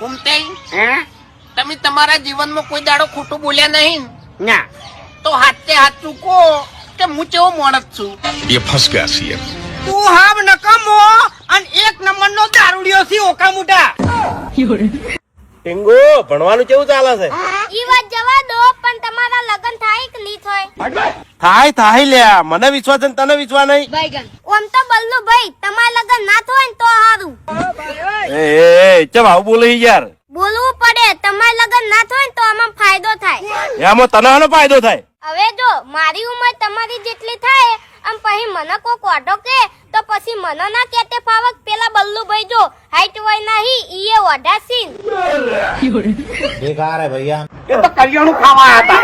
કુમતે તમે તમારા જીવનમાં કોઈ દાડો ખોટું બોલ્યા નહીં. ના. તો હાથે હાથ ચૂકો કે હું ચેવો માણસ છું? એ ફસ ગયા તું હાવ નકમો અને એક નંબરનો દારૂડિયો છે ઓકા મુટા ટીંગો ભણવાનું કેવું ચાલે છે? ઈ વાત જવા દો પણ તમારા લગન થાય કે નહીં થાય? થાય થાય લ્યા મને વિશ્વાસ ને તને વિશ્વાસ નહીં. ઓમ તો બલ્લુ ભાઈ તમારા લગન ના થાય ને તો સારું એ એ ચમ આવું બોલે યાર? બોલવું પડે તમારા લગન ના થાય ને તો આમાં ફાયદો થાય. એમાં તને આનો ફાયદો થાય? હવે જો મારી ઉંમર તમારી જેટલી થાય આમ પછી મને કોક ઓઢો કે તો પછી મને ના કે તે ફાવક. પેલા બલ્લુ ભાઈ જો હાઈટ હોય નહીં ઈએ ઓઢાસીન. બેકાર હે ભૈયા. એ તો કરિયાણું ખાવા હતા.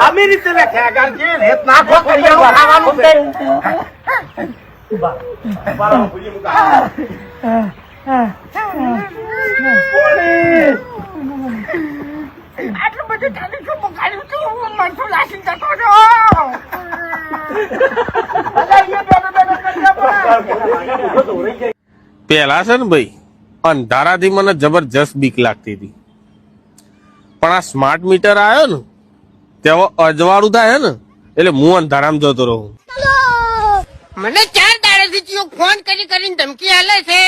આવી રીતે નાખો ખાવાનું આટલું બધું ચાલી છું બગાડ્યું છું હું મનસું લાસી જતો છો પેલા છે ને ભાઈ અંધારાથી મને જબરજસ્ત બીક લાગતી હતી. પણ આ સ્માર્ટ મીટર આવ્યો ને ત્યાં અજવાળું થાય ને એટલે હું અંધારામાં જતો રહું. મને ચાર દાડાથી ફોન કરી કરીને ધમકી આલે છે.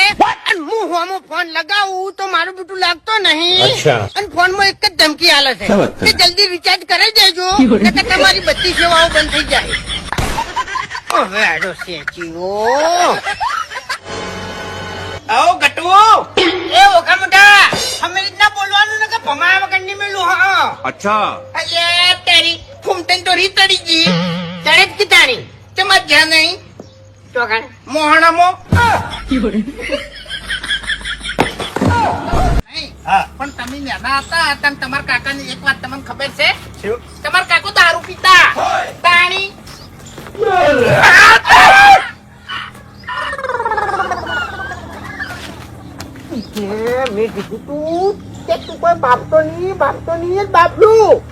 અને હું હોમો ફોન લગાવું તો મારું બીટું લાગતો નહીં. અને ફોનમાં એક જ ધમકી આલે છે. કે જલ્દી રિચાર્જ કરી દેજો નકર તમારી બધી સેવાઓ બંધ થઈ જાય. હવે આડો સેચીઓ અચ્છા. અરે તારી ફૂમતન તો રીતડી ગઈ. તળે જ તારી તમાર જ્યાં નહીં. ચોકણ મોહણામો. પણ તમે નાના હતા તને તમારા કાકાની એક વાત તમને ખબર છે? તમાર કાકો દારૂ પીતા. તાણી મેં કીધું તું કે તું કોઈ બાપતો નહીં બાપતો નહીં જ બાપલું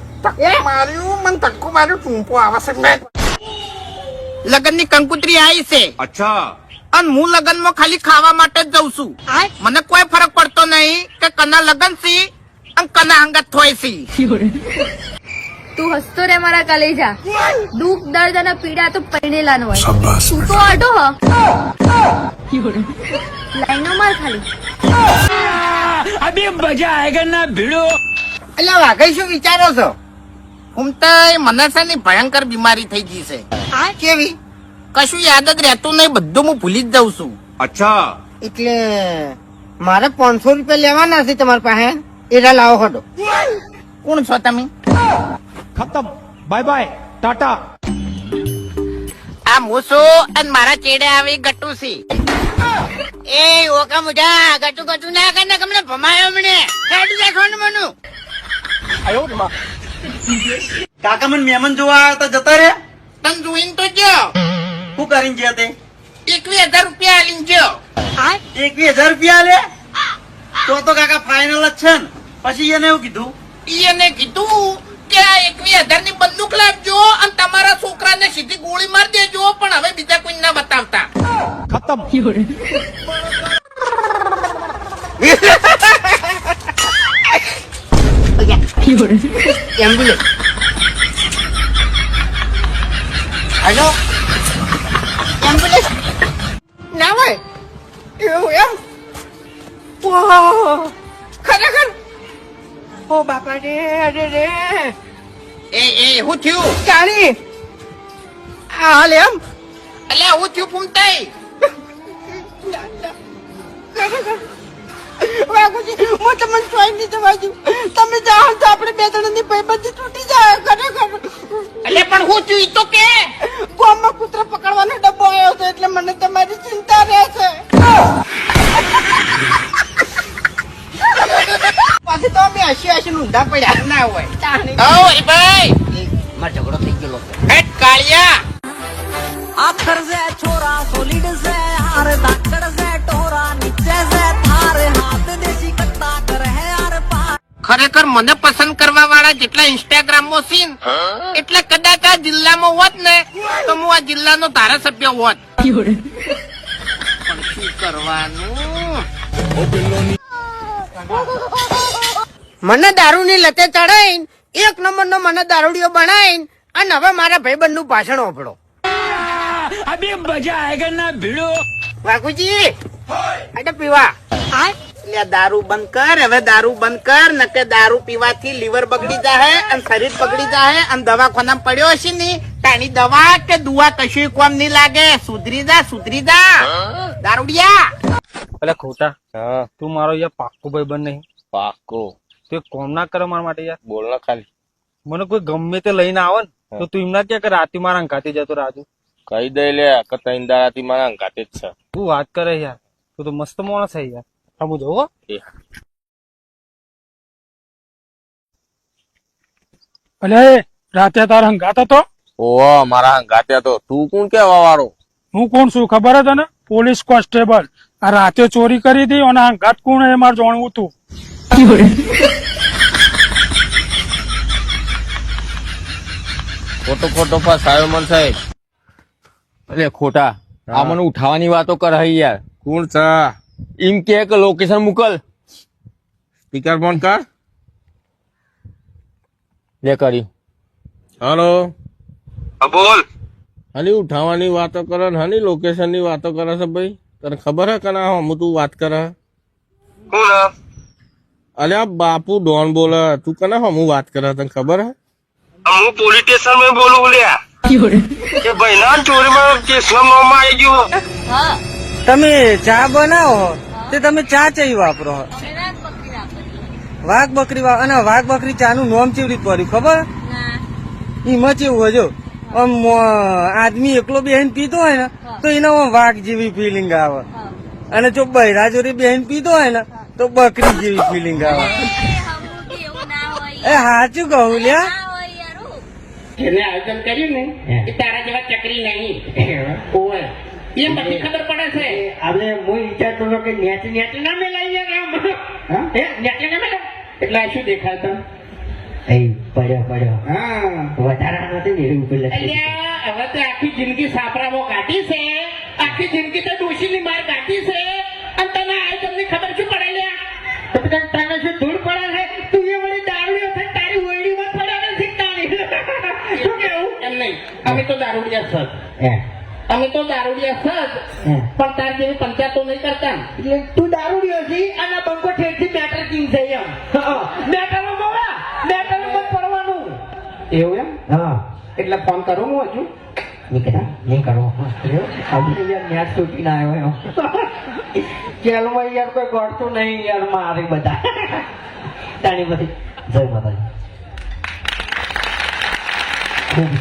માર્યું મને ધક્કો માર્યો ટૂંપો આવે છે મેં લગન કંકુતરી આવી છે. અચ્છા. અને હું લગન ખાલી ખાવા માટે જ જઉં છું. મને કોઈ ફરક પડતો નહીં કે કના લગન સી અને કના અંગત થોય સી તું હસતો રે મારા કલેજા. દુઃખ દર્દ અને પીડા તો પરણેલાનો હોય. તું તો અડો હ. લાઈનો માર ખાલી. અબે મજા આયગર ના ભીડો. અલ્યા વાઘઈ શું વિચારો છો? ઉમતા મનસાની ભયંકર બીમારી થઈ ગઈ છે. આ? કેવી? કશું યાદ જ રહેતું નહીં બધું હું ભૂલી જ જાઉં છું. અચ્છા. એટલે મારે પાંચસો રૂપિયા લેવાના છે તમારી પાસે? એરા લાવો હડો. કોણ છો તમે? ખતમ. Bye bye tata. આ મોસો અને મારા ચેડે આવી ગટુસી એ ઓકા મુઢા ગટ્ટુ ગટ્ટુ ના કર ને કમને ભમાયો મને. હેડ દેખવાનું મનું. કાકા મને મહેમાન જોવા આવ્યા હતા જતા રે તન જોઈને તો ગયો શું કરીને ગયા તે? એકવીસ હજાર રૂપિયા આલીને ગયો એકવીસ હજાર રૂપિયા લે તો તો કાકા ફાઇનલ જ છે ને. પછી એને એવું કીધું? એને કીધું કે આ એકવીસ હજારની બંદૂક લાવજો અને તમારા છોકરાને સીધી ગોળી મારી દેજો પણ હવે બીજા કોઈ ના બતાવતા. tâm. Em cái ai đó, em cái gì nam ơi. Yêu em. Wow. Khăn đã khăn ô bà bà đê đê đê. Ê ê hút chiêu. Cả đi. À liếm à leo hút chiêu phun tay. વાઘુજી હું તમને સોય નહીં દઉં. તમે જાઓ તો આપણે બે જણાની ભાઈબંધી તૂટી જાય. ખરેખર. એટલે પણ હું થયું તો કે? ગોમાં કૂતરા પકડવાનો ડબ્બો આવ્યો છે એટલે મને તમારી ચિંતા રહે છે. પાછી તો અમે હસી હસી ઊંધા પડ્યા. ના હોય. ભાઈ! મારો ઝઘડો થઈ ગયો કાળિયા! આખર સે છોરા સોલિડ સે હાર દાકડ સે ટોરા નીચે સે થાર હાથ દેશી કટ્ટા કર હે પાર ખરેખર મને પસંદ કરવા વાળા જેટલા ઇન્સ્ટાગ્રામમાં સીન એટલે કદાચ આ જિલ્લામાં હોત ને તો હું આ જિલ્લાનો ધારાસભ્ય હોત. પણ શું કરવાનું? મને દારૂની લતે ચડાઈને એક નંબરનો મને દારૂડિયો બનાવીને અને હવે મારા ભાઈબંધનું ભાષણ ઓપડો વાઘુજી આટે પીવા એટલે દારૂ બંધ કર હવે દારૂ બંધ કર નકે દારૂ પીવાથી લીવર બગડી જાય અને શરીર બગડી જાય અને દવાખાના પડ્યો હશે ને તાની દવા કે દુવા કશું કોમ નહીં લાગે સુધરી જા સુધરી જા દારૂડિયા એટલે ખોટા. તું મારો યાર પાક્કો ભાઈ બન નહીં. પાક્કો. તું કોમ ના કરે મારા માટે યાર. બોલ ખાલી. મને કોઈ ગમે તે લઈને આવે ને તો તું એમના ક્યાં કે કે રાતે મારા અંકાતે જતો રાજુ કહી દે લે કતા ત્રણ દાડાથી મારા અંકાતે જ છે. તું વાત કરે યાર. તું તો મસ્ત માણસ છે યાર. હો એ. અલે રાતે તાર હંગાત હતો? ઓ મારા અંકાતે તો તું કોણ કેવા વાળો? હું કોણ છું ખબર છે તને? Police constable. આ રાતે ચોરી કરી હતી અને હંગાત કોણ એ મારે જાણવું તું. ખોટો ખોટો પાસ આવ્યો મન સાહેબ. અરે ખોટા આ મને ઉઠાવવાની વાતો કરે યાર. કોણ છે? એમ કે કે લોકેશન મોકલ. સ્પીકર ફોન કર. લે કરી. હલો. બોલ. હની ઉઠાવવાની વાતો કરે ને હની લોકેશનની વાતો કરે છે ભાઈ. તને ખબર હે કના હું? તું વાત કરે. કોણ આ બાપુ ડોન બોલે. તું કના હું? વાત કરે તને ખબર હે? હું પોલીસ સ્ટેશનમાં બોલું લ્યા. કે ભાઈ ચોરીમાં કેસ નામ આવી ગયું. તમે ચા બનાવો તે તમે ચા ચઈ વાપરો વાઘ બકરી અને વાઘ બકરી ચા નું નોમ કેવી રીતે પડ્યું ખબર? એમાં કેવું હજો આમ આદમી એકલો બેહીને પીતો હોય ને તો એને વાઘ જેવી ફિલિંગ આવે. અને જો બૈરા જોડે બેહીને પીતો હોય ને તો બકરી જેવી ફિલિંગ આવે. એ સાચું કહું લ્યા. એને આયોજન કર્યું ને એ તારા જેવા ચકરી નહીં. ઓય. એમ પછી ખબર પડે છે. આપણે હું વિચારતો હતો કે નેચ નેચ ના મેલાઈ એમ. હે? નેટલે ના મેલા એટલે શું દેખાય તને પડ્યો પડ્યો. હા. વધારા નથી ને એવું પેલા હવે તો આખી જિંદગી સાપરામાં કાઢી છે. આખી જિંદગી તો ડોશીની માર કાઢી છે. એમ નહીં. અમે તો દારૂડિયા સર અમે તો દારૂડિયા સર પણ તાર જેવી પંચાયતો નહીં કરતા એટલે તું દારૂડિયો છી અને બંકો ઠેરથી મેટર કિંગ છે એમ? મેટરમાં બોલા. મેટરમાં મત પડવાનું. એવું એમ? હા. એટલે ફોન કરો હું હજુ. નીકળ્યા નહીં કરો. આપણે યાર નેટ તૂટીને આવ્યો એમ. યાર કોઈ ગોળતું નહીં યાર મારે બધા. તાણી બધી. જય માતાજી. ખૂબ